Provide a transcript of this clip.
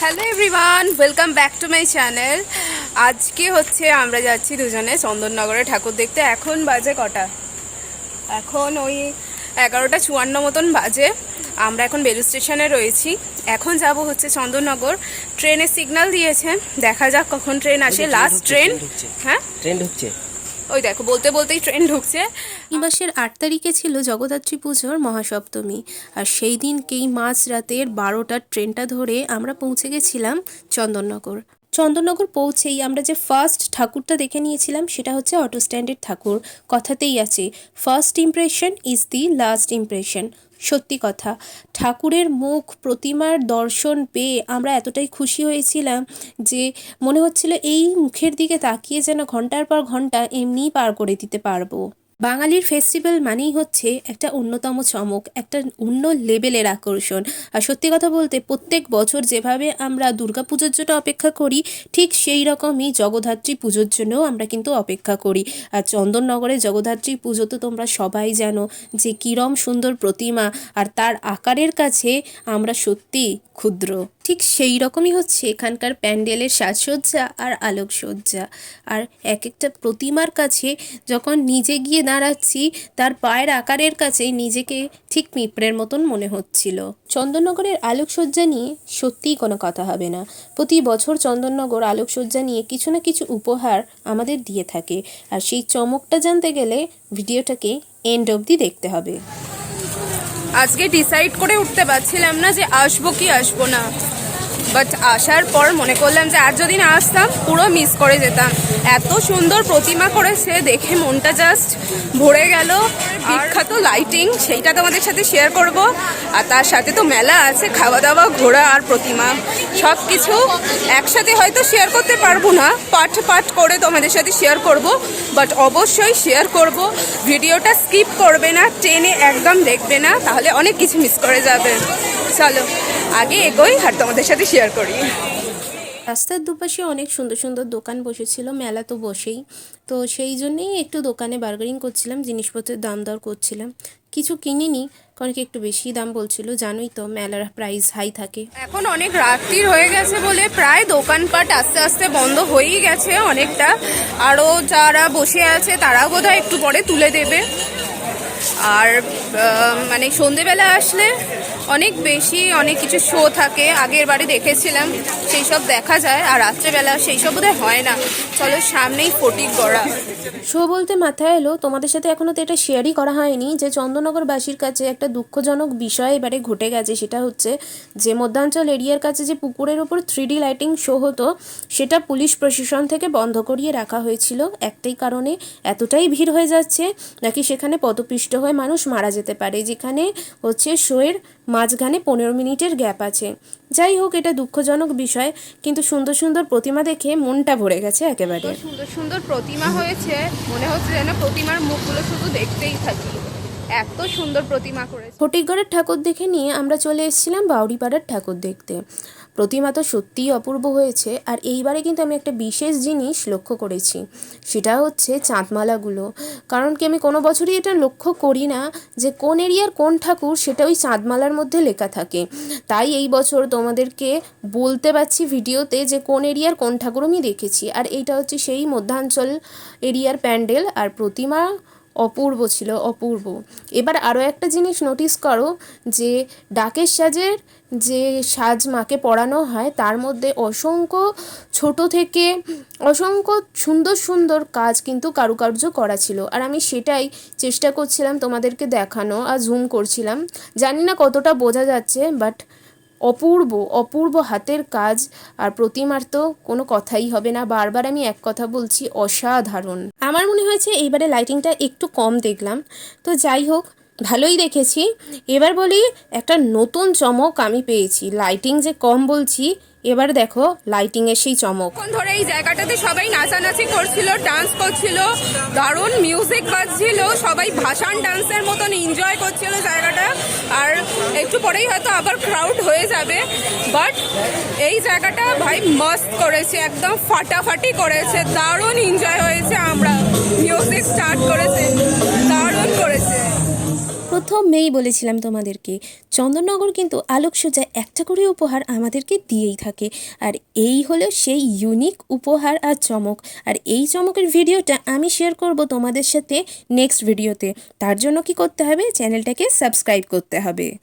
Hello everyone welcome back to my channel আজকে হচ্ছে আমরা যাচ্ছি দুজনে চন্দননগরে ঠাকুর দেখতে। এখন বাজে কটা? এখন ওই এগারোটা চুয়ান্ন মতন বাজে। আমরা এখন বেলু স্টেশনে রয়েছি। এখন যাব হচ্ছে চন্দননগর। ট্রেনের সিগন্যাল দিয়েছে। দেখা যাক কখন ট্রেন আসে। লাস্ট ট্রেন হ্যাঁ? ট্রেন ঢুকছে। ওই দেখো, বলতে বলতেই ট্রেন ঢুকছে। এই মাসের আট তারিখে ছিল জগদ্ধাত্রী পুজোর মহাসপ্তমী। আর সেই দিনকেই মাঝ রাতের বারোটার ট্রেনটা ধরে আমরা পৌঁছে গেছিলাম চন্দননগর। চন্দননগর পৌঁছেই আমরা যে ফার্স্ট ঠাকুরটা দেখে নিয়েছিলাম, সেটা হচ্ছে অটো স্ট্যান্ডের ঠাকুর। কথাতেই আছে first impression is the last impression সত্যি কথা, ঠাকুরের মুখ, প্রতিমার দর্শন পেয়ে আমরা এতটাই খুশি হয়েছিলাম যে মনে হচ্ছিল এই মুখের দিকে তাকিয়ে যেন ঘণ্টার পর ঘণ্টা এমনিই পার করে দিতে পারব। বাঙালির ফেস্টিভ্যাল মানেই হচ্ছে একটা অন্যতম চমক, একটা অন্য লেভেলের আকর্ষণ। আর সত্যি কথা বলতে প্রত্যেক বছর যেভাবে আমরা দুর্গাপুজোর জন্য অপেক্ষা করি, ঠিক সেই রকমই জগদ্ধাত্রী পুজোর জন্যও আমরা কিন্তু অপেক্ষা করি। আর চন্দননগরে জগদ্ধাত্রী পুজো তো তোমরা সবাই জানো যে কিরম সুন্দর প্রতিমা, আর তার আকারের কাছে আমরা সত্যি ক্ষুদ্র। ঠিক সেই রকমই হচ্ছে এখানকার প্যান্ডেলের সাজসজ্জা আর আলোকসজ্জা। আর এক একটা প্রতিমার কাছে যখন নিজে গিয়ে দাঁড়াচ্ছি, তার পায়ের আকারের কাছে নিজেকে ঠিক পিঁপড়ের মতন মনে হচ্ছিল। চন্দননগরের আলোকসজ্জা নিয়ে সত্যিই কোনো কথা হবে না। প্রতি বছর চন্দননগর আলোকসজ্জা নিয়ে কিছু না কিছু উপহার আমাদের দিয়ে থাকে। আর সেই চমকটা জানতে গেলে ভিডিওটাকে এন্ড অবধি দেখতে হবে। আজকে ডিসাইড করে উঠতে পারছিলাম না যে আসব কি আসব না। বাট আসার পর মনে করলাম যে আর যদি না আসতাম, পুরো মিস করে যেতাম। এত সুন্দর প্রতিমা করেছে, দেখে মনটা জাস্ট ভরে গেল। লাইটিং সেইটা তোমাদের সাথে শেয়ার করব। আর তার সাথে তো মেলা আছে খাওয়া দাওয়া ঘোরা আর প্রতিমা। সব কিছু একসাথে হয়তো শেয়ার করতে পারব না। পাঠ পাঠ করে তোমাদের সাথে শেয়ার করব। বাট অবশ্যই শেয়ার করব। ভিডিওটা স্কিপ করবে না ট্রেনে একদম দেখবে না। তাহলে অনেক কিছু মিস করে যাবে। চলো, আগে এগোই আর তোমাদের সাথে শেয়ার করি। রাস্তার দুপাশে অনেক সুন্দর সুন্দর দোকান বসেছিল, মেলা তো বসেই। তো সেই জন্যেই একটু দোকানে বার্গারিং করছিলাম, জিনিসপত্রের দাম দর করছিলাম। কিছু কিনিনি, কারণ কি একটু বেশি দাম বলছিল, জানোই তো মেলার প্রাইস হাই থাকে। এখন অনেক রাত্রির হয়ে গেছে বলে প্রায় দোকানপাট আস্তে আস্তে বন্ধ হয়েই গেছে অনেকটা। আরও যারা বসে আছে তারাও বোধহয় একটু পরে তুলে দেবে। আর মানে সন্ধেবেলা আসলে অনেক বেশি, অনেক কিছু শো থাকে। আগের বারে দেখেছিলাম, সেই সব দেখা যায়, আর রাত্রেবেলা সেই সব বোধহয় হয় না। চলো সামনেই ফটিক গড়া শো বলতে মাথায় এলো, তোমাদের সাথে এখনও তো এটা শেয়ারই করা হয়নি, যে চন্দননগরবাসীর কাছে একটা দুঃখজনক বিষয় এবারে ঘটে গেছে। সেটা হচ্ছে যে মধ্যাঞ্চল এরিয়ার কাছে যে পুকুরের ওপর থ্রি লাইটিং শো হতো, সেটা পুলিশ প্রশাসন থেকে বন্ধ করিয়ে রাখা হয়েছিল। একটাই কারণে এতটাই ভিড় হয়ে যাচ্ছে, নাকি সেখানে পদপিষ্ট হয়ে মানুষ মারা যেতে পারে, যেখানে হচ্ছে শোয়ের মাঝখানে পনেরো মিনিটের গ্যাপ আছে। যাই হোক এটা দুঃখজনক বিষয় কিন্তু সুন্দর সুন্দর প্রতিমা দেখে মনটা ভরে গেছে একেবারে। সুন্দর সুন্দর প্রতিমা হয়েছে মনে হচ্ছে যেন প্রতিমার মুখগুলো শুধু দেখতেই থাকি। এত সুন্দর প্রতিমা করেছে। ফটিকগড়ের ঠাকুর দেখে নিয়ে আমরা চলে এসেছিলাম বাউরিপাড়ার ঠাকুর দেখতে। প্রতিমা তো সত্যিই অপূর্ব হয়েছে, আর এইবারে কিন্তু আমি একটা বিশেষ জিনিস লক্ষ্য করেছি। সেটা হচ্ছে চাঁদমালাগুলো। কারণ কি আমি কোনো বছরই এটা লক্ষ্য করি না যে কোন এরিয়ার কোন ঠাকুর সেটা ওই চাঁদমালার মধ্যে লেখা থাকে। তাই এই বছর তোমাদেরকে বলতে পারছি ভিডিওতে যে কোন এরিয়ার কোন ঠাকুর আমি দেখেছি। আর এইটা হচ্ছে সেই মধ্যাঞ্চল এরিয়ার প্যান্ডেল, আর প্রতিমা অপূর্ব ছিল, অপূর্ব। এবার আরও একটা জিনিস নোটিস করো যে ডাকের সাজের যে সাজ মাকে পরানো হয়, তার মধ্যে অসংখ্য ছোট থেকে অসংখ্য সুন্দর সুন্দর কাজ কিন্তু কারুকার্য করা ছিল। আর আমি সেটাই চেষ্টা করছিলাম তোমাদেরকে দেখানো আর জুম করছিলাম। জানি না কতটা বোঝা যাচ্ছে বাট অপূর্ব অপূর্ব হাতের কাজ আর প্রতিমার তো কোনো কথাই হবে না। বারবার আমি এক কথা বলছি, অসাধারণ। আমার মনে হয়েছে এইবারে লাইটিংটা একটু কম দেখলাম। তো যাই হোক, ভালোই দেখেছি। এবার বলি, একটা নতুন চমক আমি পেয়েছি। লাইটিং যে কম বলছি এবার দেখো লাইটিংয়ের সেই চমক। ধরে এই জায়গাটাতে সবাই নাচানাচি করছিল ডান্স করছিল, দারুণ মিউজিক বাজছিল, সবাই ভাসান ডান্সের মতন এনজয় করছিল জায়গাটা। আর একটু পরেই হয়তো আবার ক্রাউড হয়ে যাবে। বাট এই জায়গাটা ভাই মস্ত করেছে, একদম ফাটাফাটি করেছে, দারুণ এনজয় হয়েছে আমরা। মিউজিক স্টার্ট করেছে। প্রথমেই বলেছিলাম তোমাদেরকে, চন্দননগর কিন্তু আলোকসজ্জা একটা করে উপহার আমাদেরকে দিয়েই থাকে। আর এই হলো সেই ইউনিক উপহার আর চমক। আর এই চমকের ভিডিওটা আমি শেয়ার করব তোমাদের সাথে নেক্সট ভিডিওতে তার জন্য কি করতে হবে? চ্যানেলটাকে সাবস্ক্রাইব করতে হবে।